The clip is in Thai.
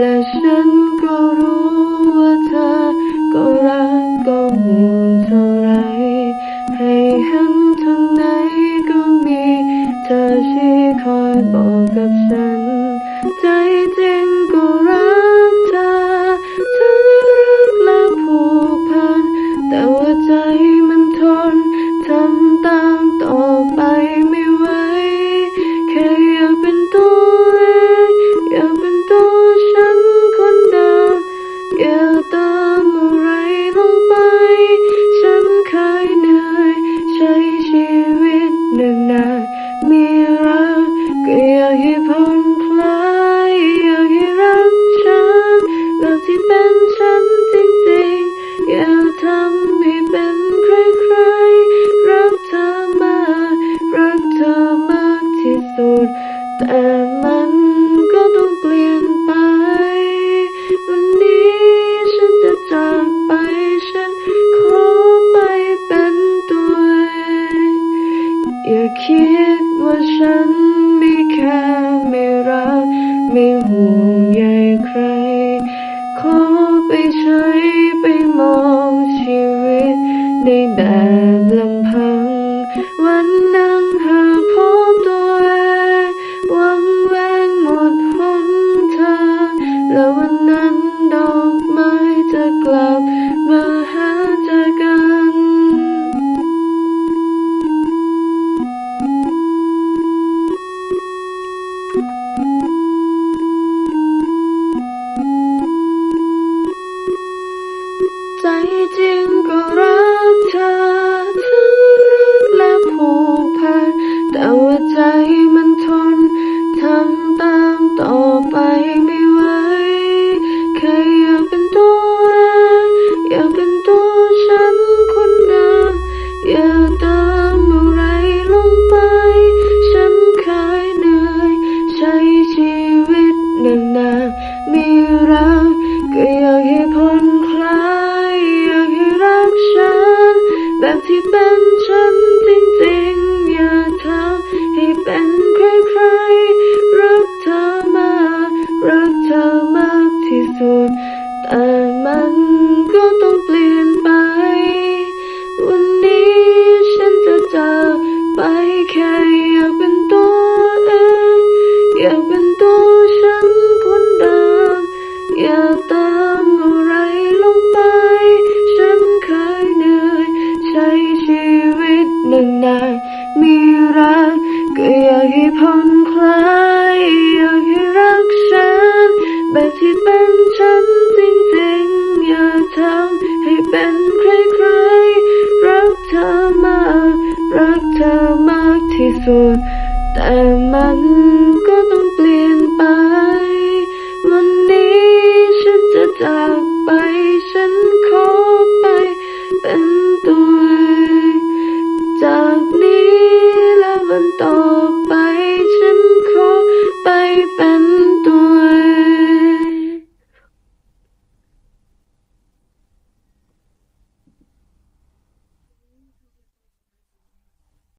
และฉันก็รู้ว่าเธอก็รักก็ห่วงเท่าไรให้ฉัน ta mang rồi tay mắt